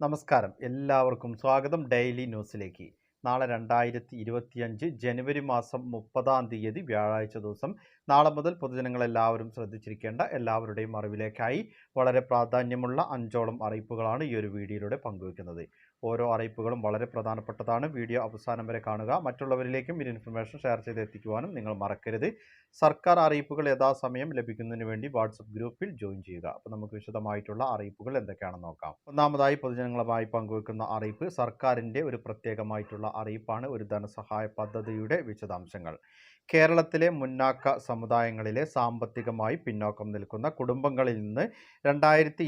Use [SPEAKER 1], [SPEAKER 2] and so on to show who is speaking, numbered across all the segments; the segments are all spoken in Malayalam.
[SPEAKER 1] നമസ്കാരം. എല്ലാവർക്കും സ്വാഗതം ഡെയിലി ന്യൂസിലേക്ക്. നാളെ രണ്ടായിരത്തി ഇരുപത്തിയഞ്ച് ജനുവരി മാസം മുപ്പതാം തീയതി വ്യാഴാഴ്ച ദിവസം. നാളെ മുതൽ പൊതുജനങ്ങളെല്ലാവരും ശ്രദ്ധിച്ചിരിക്കേണ്ട എല്ലാവരുടെയും അറിവിലേക്കായി വളരെ പ്രാധാന്യമുള്ള അഞ്ചോളം അറിയിപ്പുകളാണ് ഈ ഒരു വീഡിയോയിലൂടെ പങ്കുവയ്ക്കുന്നത് ഓരോ അറിയിപ്പുകളും വളരെ പ്രധാനപ്പെട്ടതാണ്. വീഡിയോ അവസാനം വരെ കാണുക. മറ്റുള്ളവരിലേക്കും ഈ ഇൻഫർമേഷൻ ഷെയർ ചെയ്ത് എത്തിക്കുവാനും നിങ്ങൾ മറക്കരുത്. സർക്കാർ അറിയിപ്പുകൾ യഥാസമയം ലഭിക്കുന്നതിന് വേണ്ടി വാട്സപ്പ് ഗ്രൂപ്പിൽ ജോയിൻ ചെയ്യുക. അപ്പോൾ നമുക്ക് വിശദമായിട്ടുള്ള അറിയിപ്പുകൾ എന്തൊക്കെയാണെന്ന് നോക്കാം. ഒന്നാമതായി പൊതുജനങ്ങളുമായി പങ്കുവെക്കുന്ന അറിയിപ്പ് സർക്കാരിന്റെ ഒരു പ്രത്യേകമായിട്ടുള്ള അറിയിപ്പാണ്. ഒരു ധനസഹായ പദ്ധതിയുടെ വിശദാംശങ്ങൾ. കേരളത്തിലെ മുന്നാക്ക സമുദായങ്ങളിലെ സാമ്പത്തികമായി പിന്നോക്കം നിൽക്കുന്ന കുടുംബങ്ങളിൽ നിന്ന് രണ്ടായിരത്തി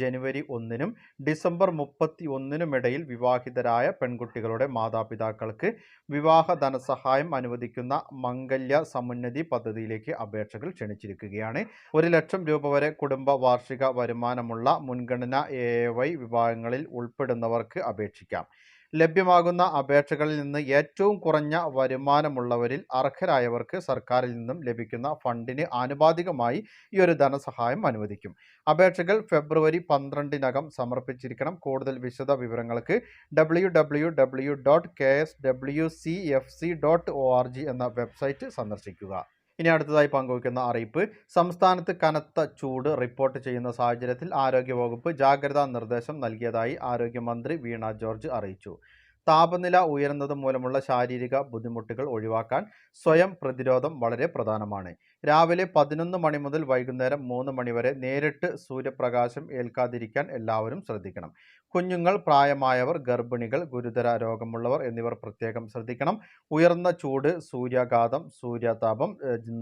[SPEAKER 1] ജനുവരി ഒന്നിനും ഡിസംബർ മുപ്പത്തി ഒന്നിനുമിടയിൽ വിവാഹിതരായ പെൺകുട്ടികളുടെ മാതാപിതാക്കൾക്ക് വിവാഹ ധനസഹായം അനുവദിക്കുന്ന മംഗല്യ സമുന്നതി പദ്ധതിയിലേക്ക് അപേക്ഷകൾ ക്ഷണിച്ചിരിക്കുകയാണ്. ഒരു ലക്ഷം രൂപ വരെ കുടുംബ വാർഷിക വരുമാനമുള്ള മുൻഗണന എ വൈ വിഭാഗങ്ങളിൽ ഉൾപ്പെടുന്നവർക്ക് അപേക്ഷിക്കാം. ലഭ്യമാകുന്ന അപേക്ഷകളിൽ നിന്ന് ഏറ്റവും കുറഞ്ഞ വരുമാനമുള്ളവരിൽ അർഹരായവർക്ക് സർക്കാരിൽ നിന്നും ലഭിക്കുന്ന ഫണ്ടിന് ആനുപാതികമായി ഈ ഒരു ധനസഹായം അനുവദിക്കും. അപേക്ഷകൾ ഫെബ്രുവരി പന്ത്രണ്ടിനകം സമർപ്പിച്ചിരിക്കണം. കൂടുതൽ വിശദ വിവരങ്ങൾക്ക് W dot K S W C F C dot O R G എന്ന വെബ്സൈറ്റ് സന്ദർശിക്കുക. ഇനി അടുത്തതായി പങ്കുവയ്ക്കുന്ന അറിയിപ്പ്. സംസ്ഥാനത്ത് കനത്ത ചൂട് റിപ്പോർട്ട് ചെയ്യുന്ന സാഹചര്യത്തിൽ ആരോഗ്യവകുപ്പ് ജാഗ്രതാ നിർദ്ദേശം നൽകിയതായി ആരോഗ്യമന്ത്രി വീണ ജോർജ് അറിയിച്ചു. താപനില ഉയരുന്നത് മൂലമുള്ള ശാരീരിക ബുദ്ധിമുട്ടുകൾ ഒഴിവാക്കാൻ സ്വയം പ്രതിരോധം വളരെ പ്രധാനമാണ്. രാവിലെ പതിനൊന്ന് മണി മുതൽ വൈകുന്നേരം മൂന്ന് മണിവരെ നേരിട്ട് സൂര്യപ്രകാശം ഏൽക്കാതിരിക്കാൻ എല്ലാവരും ശ്രദ്ധിക്കണം. കുഞ്ഞുങ്ങൾ പ്രായമായവർ ഗർഭിണികൾ ഗുരുതര രോഗമുള്ളവർ എന്നിവർ പ്രത്യേകം ശ്രദ്ധിക്കണം. ഉയർന്ന ചൂട് സൂര്യാഘാതം സൂര്യാതാപം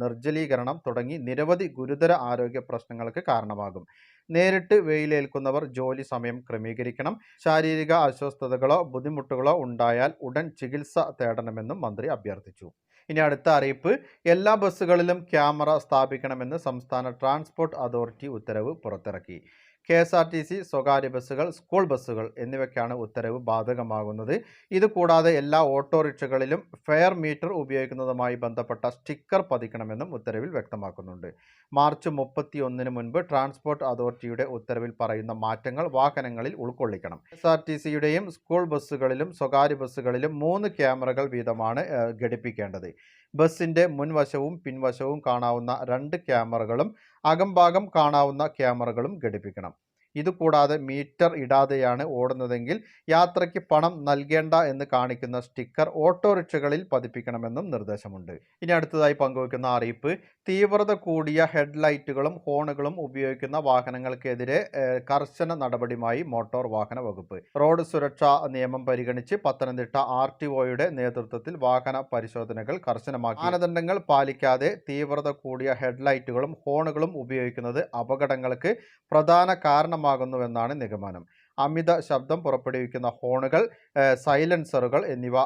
[SPEAKER 1] നിർജലീകരണം തുടങ്ങി നിരവധി ഗുരുതര ആരോഗ്യ പ്രശ്നങ്ങൾക്ക് കാരണമാകും. നേരിട്ട് വെയിലേൽക്കുന്നവർ ജോലി സമയം ക്രമീകരിക്കണം. ശാരീരിക അസ്വസ്ഥതകളോ ബുദ്ധിമുട്ടുകളോ ഉണ്ടായാൽ ഉടൻ ചികിത്സ തേടണമെന്നും മന്ത്രി അഭ്യർത്ഥിച്ചു. ഇനി അടുത്ത അറിയിപ്പ് എല്ലാ ബസ്സുകളിലും ക്യാമറ സ്ഥാപിക്കണമെന്ന് സംസ്ഥാന ട്രാൻസ്പോർട്ട് അതോറിറ്റി ഉത്തരവ് പുറത്തിറക്കി. K S R T C സ്വകാര്യ ബസ്സുകൾ സ്കൂൾ ബസ്സുകൾ എന്നിവയ്ക്കാണ് ഉത്തരവ് ബാധകമാകുന്നത്. ഇതുകൂടാതെ എല്ലാ ഓട്ടോറിക്ഷകളിലും ഫെയർ മീറ്റർ ഉപയോഗിക്കുന്നതുമായി ബന്ധപ്പെട്ട സ്റ്റിക്കർ പതിക്കണമെന്നും ഉത്തരവിൽ വ്യക്തമാക്കുന്നുണ്ട്. മാർച്ച് മുപ്പത്തി ഒന്നിന് മുൻപ് ട്രാൻസ്പോർട്ട് അതോറിറ്റിയുടെ ഉത്തരവിൽ പറയുന്ന മാറ്റങ്ങൾ വാഹനങ്ങളിൽ ഉൾക്കൊള്ളിക്കണം. എസ് ആർ ടി സിയുടെയും സ്കൂൾ ബസ്സുകളിലും സ്വകാര്യ ബസ്സുകളിലും മൂന്ന് ക്യാമറകൾ വീതമാണ് ഘടിപ്പിക്കേണ്ടത്. ബസ്സിന്റെ മുൻവശവും പിൻവശവും കാണാവുന്ന രണ്ട് ക്യാമറകളും അകംഭാഗം കാണാവുന്ന ക്യാമറകളും ഘടിപ്പിക്കണം. ഇതുകൂടാതെ മീറ്റർ ഇടാതെയാണ് ഓടുന്നതെങ്കിൽ യാത്രയ്ക്ക് പണം നൽകേണ്ട എന്ന് കാണിക്കുന്ന സ്റ്റിക്കർ ഓട്ടോറിക്ഷകളിൽ പതിപ്പിക്കണമെന്നും നിർദ്ദേശമുണ്ട്. ഇനി അടുത്തതായി പങ്കുവയ്ക്കുന്ന അറിയിപ്പ് തീവ്രത കൂടിയ ഹെഡ്ലൈറ്റുകളും ഹോണുകളും ഉപയോഗിക്കുന്ന വാഹനങ്ങൾക്കെതിരെ കർശന നടപടിയുമായി മോട്ടോർ വാഹന വകുപ്പ്. റോഡ് സുരക്ഷാ നിയമം പരിഗണിച്ച് പത്തനംതിട്ട ആർ ടി ഒയുടെ നേതൃത്വത്തിൽ വാഹന പരിശോധനകൾ കർശനമാക്കി. മാനദണ്ഡങ്ങൾ പാലിക്കാതെ തീവ്രത കൂടിയ ഹെഡ്ലൈറ്റുകളും ഹോണുകളും ഉപയോഗിക്കുന്നത് അപകടങ്ങൾക്ക് പ്രധാന കാരണമാകുന്നുവെന്നാണ് നിഗമനം അമിത ശബ്ദം പുറപ്പെടുവിക്കുന്ന ഹോണുകൾ സൈലൻസറുകൾ എന്നിവ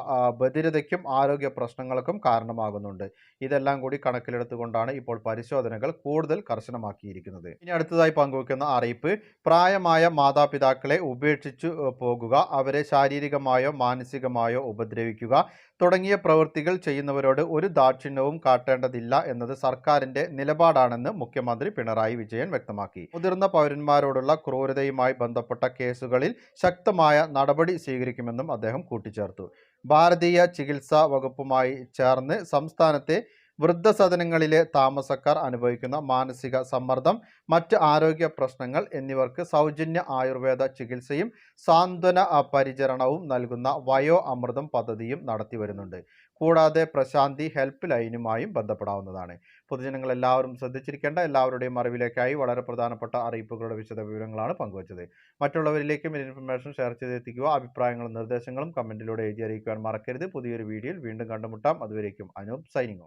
[SPEAKER 1] ബധിരതയ്ക്കും ആരോഗ്യ പ്രശ്നങ്ങൾക്കും കാരണമാകുന്നുണ്ട്. ഇതെല്ലാം കൂടി കണക്കിലെടുത്തുകൊണ്ടാണ് ഇപ്പോൾ പരിശോധനകൾ കൂടുതൽ കർശനമാക്കിയിരിക്കുന്നത്. ഇനി അടുത്തതായി പങ്കുവെക്കുന്ന അറിയിപ്പ് പ്രായമായ മാതാപിതാക്കളെ ഉപേക്ഷിച്ചു പോകുക അവരെ ശാരീരികമായോ മാനസികമായോ ഉപദ്രവിക്കുക തുടങ്ങിയ പ്രവൃത്തികൾ ചെയ്യുന്നവരോട് ഒരു ദാക്ഷിണ്യവും കാട്ടേണ്ടതില്ല എന്നത് സർക്കാരിന്റെ നിലപാടാണെന്ന് മുഖ്യമന്ത്രി പിണറായി വിജയൻ വ്യക്തമാക്കി. മുതിർന്ന പൗരന്മാരോടുള്ള ക്രൂരതയുമായി ബന്ധപ്പെട്ട കേസുകളിൽ ശക്തമായ നടപടി സ്വീകരിക്കുമെന്നും അദ്ദേഹം കൂട്ടിച്ചേർത്തു. ഭാരതീയ ചികിത്സാ വകുപ്പുമായി ചേർന്ന് സംസ്ഥാനത്തെ വൃദ്ധസദനങ്ങളിലെ താമസക്കാർ അനുഭവിക്കുന്ന മാനസിക സമ്മർദ്ദം മറ്റ് ആരോഗ്യ പ്രശ്നങ്ങൾ എന്നിവർക്ക് സൗജന്യ ആയുർവേദ ചികിത്സയും സാന്ത്വന പരിചരണവും നൽകുന്ന വയോ അമൃതം പദ്ധതിയും നടത്തി വരുന്നുണ്ട് കൂടാതെ പ്രശാന്തി ഹെൽപ്പ് ലൈനുമായും ബന്ധപ്പെടാവുന്നതാണ്. പൊതുജനങ്ങൾ എല്ലാവരും ശ്രദ്ധിച്ചിരിക്കേണ്ട എല്ലാവരുടെയും അറിവിലേക്കായി വളരെ പ്രധാനപ്പെട്ട അറിയിപ്പുകളുടെ വിശദ വിവരങ്ങളാണ് പങ്കുവച്ചത്. മറ്റുള്ളവരിലേക്കും ഇൻഫർമേഷൻ ഷെയർ ചെയ്തെത്തിക്കുക അഭിപ്രായങ്ങളും നിർദ്ദേശങ്ങളും കമന്റിലൂടെ എഴുതി അറിയിക്കുവാൻ മറക്കരുത്. പുതിയൊരു വീഡിയോയിൽ വീണ്ടും കണ്ടുമുട്ടാം. അതുവരേക്കും അനൂപ് സൈനിങ്